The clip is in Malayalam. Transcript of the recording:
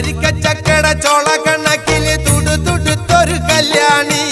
വരിക്കച്ചക്കട ചോള കണക്കിൽ തുടു തുടുത്തൊരു കല്യാണി.